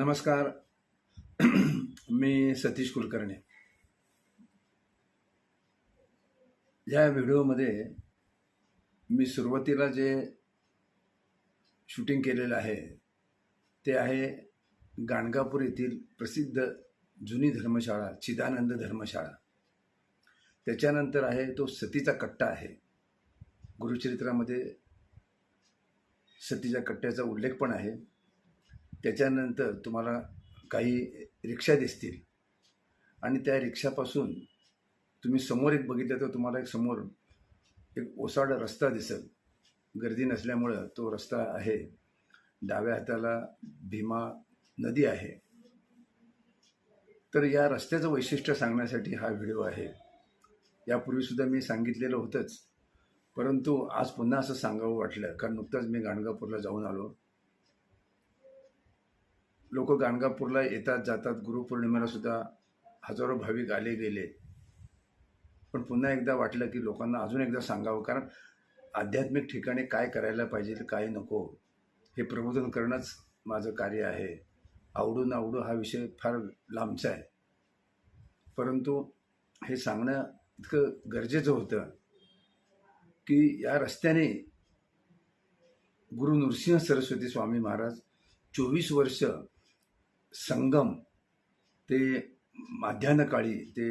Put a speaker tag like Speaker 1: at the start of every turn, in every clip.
Speaker 1: नमस्कार. मी सतीश कुलकर्णी. या व्हिडिओमध्ये मी सुरुवातीला जे शूटिंग केलेलं आहे ते आहे गाणगापूर येथील प्रसिद्ध जुनी धर्मशाळा चिदानंद धर्मशाळा. त्याच्यानंतर आहे तो सतीचा कट्टा आहे. गुरुचरित्रामध्ये सतीच्या कट्ट्याचा उल्लेख पण आहे. त्याच्यानंतर तुम्हाला काही रिक्षा दिसतील. आणि त्या रिक्षापासून तुम्ही समोर एक बघितलं तर तुम्हाला एक समोर एक ओसाड रस्ता दिसेल. गर्दी नसल्यामुळं तो रस्ता आहे. डाव्या हाताला भीमा नदी आहे. तर या रस्त्याचं वैशिष्ट्य सांगण्यासाठी हा व्हिडिओ आहे. यापूर्वीसुद्धा मी सांगितलेलं होतंच. परंतु आज पुन्हा असं सांगावं वाटलं कारण नुकतंच मी गाणगापूरला जाऊन आलो. लोक गाणगापूरला येतात जातात. गुरुपौर्णिमेला सुद्धा हजारो भाविक आले गेले. पण पुन्हा एकदा वाटलं की लोकांना अजून एकदा सांगावं कारण आध्यात्मिक ठिकाणी काय करायला पाहिजे काय नको हे प्रबोधन करणंच माझं कार्य आहे. आवडू न आवडू हा विषय फार लांबचा आहे. परंतु हे सांगणं इतकं गरजेचं होतं की या रस्त्याने गुरु नृसिंह सरस्वती स्वामी महाराज चोवीस वर्ष संगम ते माध्यान्हकाळी ते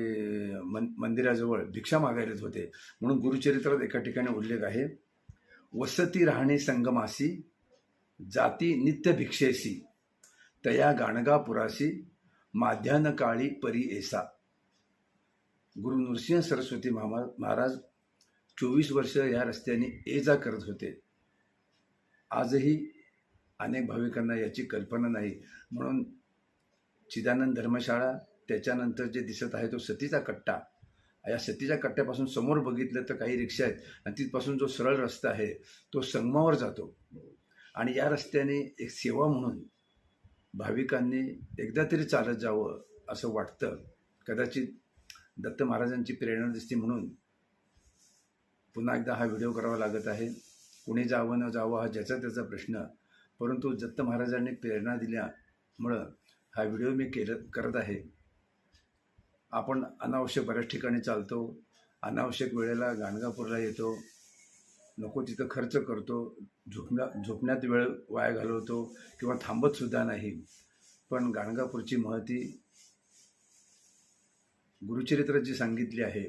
Speaker 1: मन मंदिराजवळ भिक्षा मागायला होते. म्हणून गुरुचरित्रात एका ठिकाणी उल्लेख आहे वसती राहणे संगमासी जाती नित्य भिक्षेसी तया गाणगापुरासी माध्यान्हकाळी परी एसा. गुरु नृसिंह सरस्वती महामा महाराज चोवीस वर्ष या रस्त्याने ये जा करत होते. आजही अनेक भाविकांना याची कल्पना नाही. म्हणून चिदानंद धर्मशाळा त्याच्यानंतर जे दिसत आहे तो सतीचा कट्टा. या सतीच्या कट्ट्यापासून समोर बघितलं तर काही रिक्षा आहेत आणि तिथपासून जो सरळ रस्ता आहे तो संगमावर जातो. आणि या रस्त्याने एक सेवा म्हणून भाविकांनी एकदा तरी चालत जावं असं वाटतं. कदाचित दत्त महाराजांची प्रेरणा दिसते म्हणून पुन्हा एकदा हा व्हिडिओ करावा लागत आहे. कुणी जावं न जावं हा ज्याचा त्याचा प्रश्न. परंतु दत्त महाराजांनी प्रेरणा दिल्यामुळं हा व्हिडिओ मी केलं करत आहे. आपण अनावश्यक बऱ्याच ठिकाणी चालतो अनावश्यक वेळेला गाणगापूरला येतो नको तिथं खर्च करतो झोपण्या झोपण्यात वेळ वाया घालवतो किंवा थांबतसुद्धा नाही. पण गाणगापूरची महती गुरुचरित्र जी सांगितली आहे.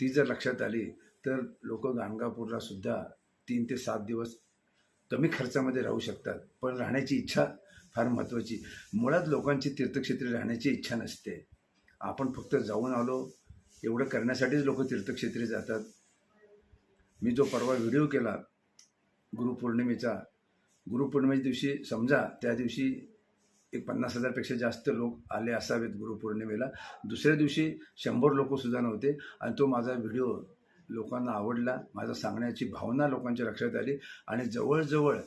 Speaker 1: ती जर लक्षात आली तर लोक गाणगापूरला सुद्धा तीन ते सात दिवस कमी खर्चामध्ये राहू शकतात. पण राहण्याची इच्छा फार महत्त्वाची. मुळात लोकांची तीर्थक्षेत्री राहण्याची इच्छा नसते. आपण फक्त जाऊन आलो एवढं करण्यासाठीच लोक तीर्थक्षेत्री जातात. मी जो परवा व्हिडिओ केला गुरुपौर्णिमेचा गुरुपौर्णिमेच्या दिवशी समजा त्या दिवशी एक पन्नास हजारपेक्षा जास्त लोक आले असावेत गुरुपौर्णिमेला. दुसऱ्या दिवशी शंभर लोकसुद्धा नव्हते आणि तो माझा व्हिडिओ लोकांना आवडला. माझा सांगण्याची भावना लोकांच्या लक्षात आली आणि जवळजवळ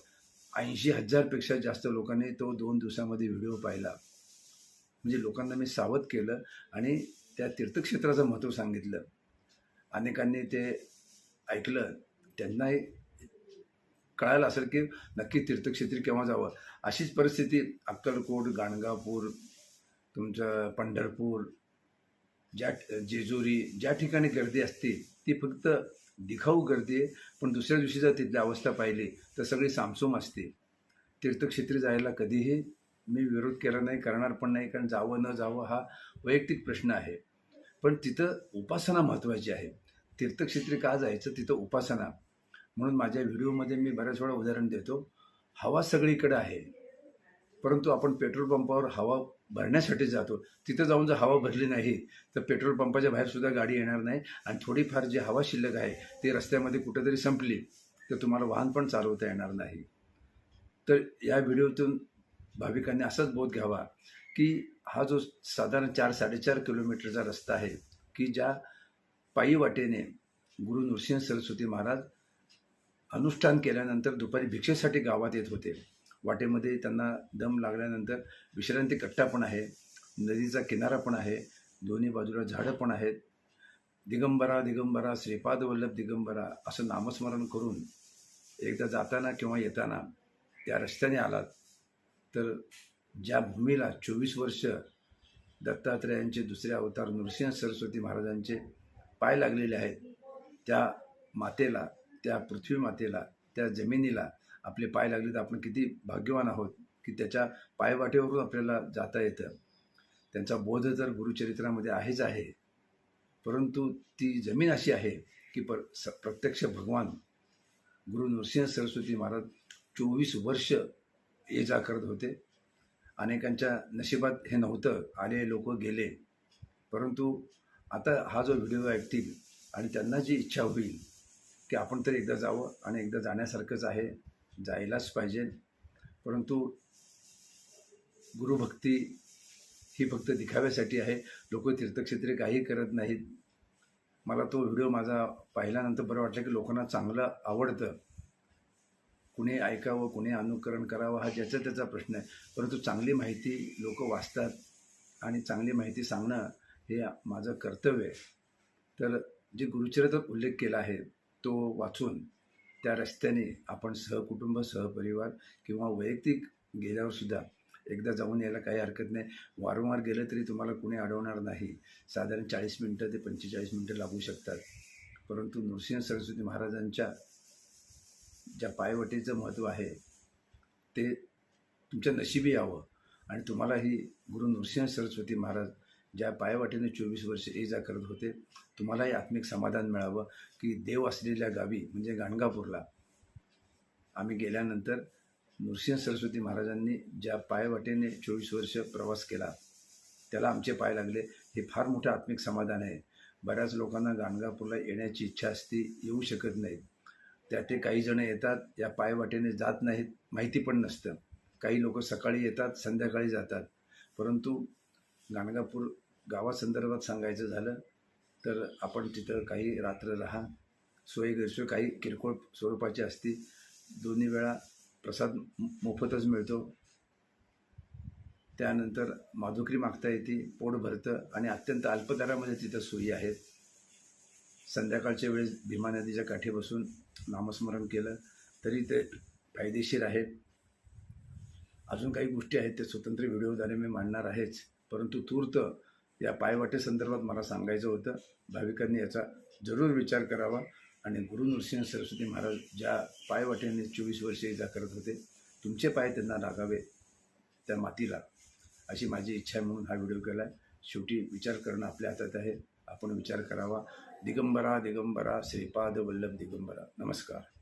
Speaker 1: ऐंशी हजारपेक्षा जास्त लोकांनी तो दोन दिवसामध्ये व्हिडिओ पाहिला. म्हणजे लोकांना मी सावध केलं आणि त्या तीर्थक्षेत्राचं महत्त्व सांगितलं. अनेकांनी ते ऐकलं. त्यांनाही कळायला असेल की नक्की तीर्थक्षेत्री केव्हा जावं. अशीच परिस्थिती अक्कलकोट गाणगापूर तुमचं पंढरपूर ज्या जेजुरी ज्या ठिकाणी गर्दी असते ती फक्त दिखाऊ गर्दी आहे पण दुसऱ्या दिवशी जर तिथली अवस्था पाहिली तर सगळी सामसूम असते. तीर्थक्षेत्री जायला कधीही मी विरोध केला नाही करणार पण नाही कारण जावं न जावं हा वैयक्तिक प्रश्न आहे. पण तिथं उपासना महत्त्वाची आहे. तीर्थक्षेत्री का जायचं? तिथं उपासना. म्हणून माझ्या व्हिडिओमध्ये मी बऱ्याच वेळा उदाहरण देतो. हवा सगळीकडे आहे. परंतु आपण पेट्रोल पंपावर हवा भरण्यासाठी जातो. तिथं जाऊन जर हवा भरली नाही तर पेट्रोल पंपाच्या बाहेरसुद्धा गाडी येणार नाही आणि थोडीफार जी हवा शिल्लक आहे ती रस्त्यामध्ये कुठेतरी संपली तर तुम्हाला वाहन पण चालवता येणार नाही. तर या व्हिडिओतून भाविकांनी असाच बोध घ्यावा की हा जो साधारण चार साडेचार किलोमीटरचा रस्ता आहे की ज्या पायी वाटेने गुरु नृसिंह सरस्वती महाराज अनुष्ठान केल्यानंतर दुपारी भिक्षेसाठी गावात येत होते. वाटेमध्ये त्यांना दम लागल्यानंतर विश्रांती कट्टा पण आहे नदीचा किनारा पण आहे दोन्ही बाजूला झाडं पण आहेत. दिगंबरा दिगंबरा श्रीपाद वल्लभ दिगंबरा असं नामस्मरण करून एकदा जाताना किंवा येताना त्या रस्त्याने आलात तर ज्या भूमीला चोवीस वर्ष दत्तात्रेयांचे दुसरे अवतार नृसिंह सरस्वती महाराजांचे पाय लागलेले आहेत त्या मातेला त्या पृथ्वी मातेला त्या जमिनीला आपले पाय लागले तर आपण किती भाग्यवान आहोत की त्याच्या पायवाटेवरून आपल्याला जाता येतं. त्यांचा बोध तर गुरुचरित्रामध्ये आहेच आहे परंतु ती जमीन अशी आहे की पर स प्रत्यक्ष भगवान गुरु नृसिंह सरस्वती महाराज चोवीस वर्ष ये जा करत होते. अनेकांच्या नशिबात हे नव्हतं आले लोक गेले. परंतु आता हा जो व्हिडिओ ऐकतील आणि त्यांना जी इच्छा होईल की आपण तरी एकदा जावं आणि एकदा जाण्यासारखंच आहे जायलाच पाहिजे. परंतु गुरुभक्ती ही फक्त दिखाव्यासाठी आहे. लोक तीर्थक्षेत्रे काही करत नाहीत. मला तो व्हिडिओ माझा पाहिल्यानंतर बरं वाटलं की लोकांना चांगलं आवडतं. कुणी ऐकावं कुणी अनुकरण करावं हा ज्याचा त्याचा प्रश्न आहे. परंतु चांगली माहिती लोक वाचतात आणि चांगली माहिती सांगणं हे माझं कर्तव्य आहे. तर जे गुरुचरित्रात उल्लेख केला आहे तो वाचून त्या रस्त्याने आपण सहकुटुंब सहपरिवार किंवा वैयक्तिक गेल्यावरसुद्धा एकदा जाऊन यायला काही हरकत नाही. वारंवार गेलं तरी तुम्हाला कुणी अडवणार नाही. साधारण चाळीस मिनटं ते पंचेचाळीस मिनटं लागू शकतात. परंतु नृसिंह सरस्वती महाराजांच्या ज्या पायवटीचं महत्त्व आहे ते तुमच्या नशिबी यावं आणि तुम्हालाही गुरु नृसिंह सरस्वती महाराज ज्या पायवाटेने चोवीस वर्ष ये जा करत होते तुम्हालाही आत्मिक समाधान मिळावं की देव असलेल्या गावी म्हणजे गाणगापूरला. आम्ही गेल्यानंतर नृसिंह सरस्वती महाराजांनी ज्या पायवाटेने चोवीस वर्ष प्रवास केला त्याला आमचे पाय लागले. हे फार मोठं आत्मिक समाधान आहे. बऱ्याच लोकांना गाणगापूरला येण्याची इच्छा असते येऊ शकत नाहीत. त्या ते काही जण येतात या पायवाटेने जात नाहीत माहिती पण नसतं. काही लोक सकाळी येतात संध्याकाळी जातात. परंतु गाणगापूर गावासंदर्भात सांगायचं झालं तर आपण तिथं काही रात्र राहा. सोयी गैरसोय काही किरकोळ स्वरूपाची असती दोन्ही वेळा प्रसाद मोफतच मिळतो. त्यानंतर माधुकरी मागता येते पोट भरतं आणि अत्यंत अल्पदरामध्ये तिथं सोयी आहेत. संध्याकाळच्या वेळेस भीमा नदीच्या काठी बसून नामस्मरण केलं तरी ते फायदेशीर आहे अजून काही गोष्टी आहेत ते स्वतंत्र व्हिडिओद्वारे मी मांडणार आहेच परंतु तूर्त या पायवाटेसंदर्भात मला सांगायचं होतं. भाविकांनी याचा जरूर विचार करावा आणि गुरु नृसिंह सरस्वती महाराज ज्या पायवाटेने चोवीस वर्षे इजा करत होते तुमचे पाय त्यांना लागावे त्या मातीला अशी माझी इच्छा आहे म्हणून हा व्हिडिओ केला आहे शेवटी विचार करणं आपल्या हातात आहे. आपण विचार करावा. दिगंबरा दिगंबरा श्रीपाद वल्लभ दिगंबरा. नमस्कार.